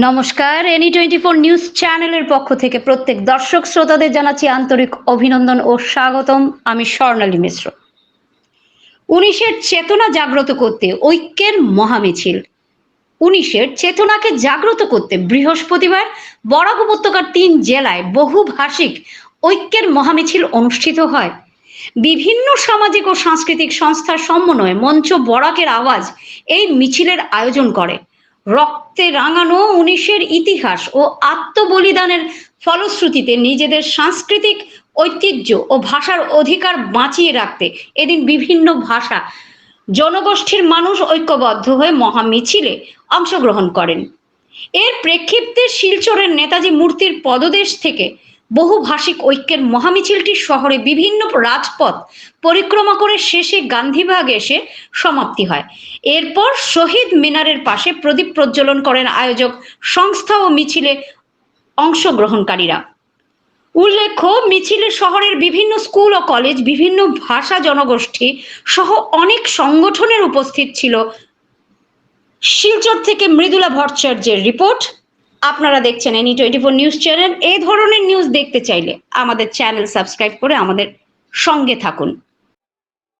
নমস্কার any twenty four news চ্যানেলের পক্ষ থেকে প্রত্যেক দর্শক শ্রোতাদের জানাচ্ছি আন্তরিক অভিনন্দন ও স্বাগতম। আমি স্বর্ণালী মিশ্র। উনিশের চেতনা জাগ্রত করতে ঐক্যের মহামিছিল। উনিশের চেতনাকে জাগ্রত করতে বৃহস্পতিবার বরাক উপত্যকার তিন জেলায় বহুভাষিক ঐক্যের মহামিছিল অনুষ্ঠিত হয়। বিভিন্ন সামাজিক ও সাংস্কৃতিক সংস্থার সমন্বয়ে মঞ্চ বরাকের আওয়াজ এই মিছিলের আয়োজন করে। রক্তে রাঙানো উনিশের ইতিহাস ও আত্মবলিদানের ফলশ্রুতিতে নিজেদের সাংস্কৃতিক ঐতিহ্য ও ভাষার অধিকার বাঁচিয়ে রাখতে এদিন বিভিন্ন ভাষা জনগোষ্ঠীর মানুষ ঐক্যবদ্ধ হয়ে মহা মিছিলে অংশগ্রহণ করেন। এর প্রেক্ষিপ্তে শিলচরের নেতাজি মূর্তির পদদেশ থেকে বহুভাষিক ঐক্যের মহামিছিলটি শহরে বিভিন্ন রাজপথ পরিক্রমা করে শেষে গান্ধীবাগ এসে সমাপ্তি হয়। এরপর শহীদ মিনারের পাশে প্রদীপ প্রজ্বলন করেন আয়োজক সংস্থা ও মিছিলে অংশগ্রহণকারীরা। উল্লেখ্য, মিছিলে শহরের বিভিন্ন স্কুল ও কলেজ, বিভিন্ন ভাষা জনগোষ্ঠী সহ অনেক সংগঠনের উপস্থিত ছিল। শিলচর থেকে মৃদুলা ভট্টাচার্যের রিপোর্ট। আপনারা দেখছেন এনি টোয়েন্টি ফোর নিউজ চ্যানেল। এই ধরনের নিউজ দেখতে চাইলে আমাদের চ্যানেল সাবস্ক্রাইব করে আমাদের সঙ্গে থাকুন।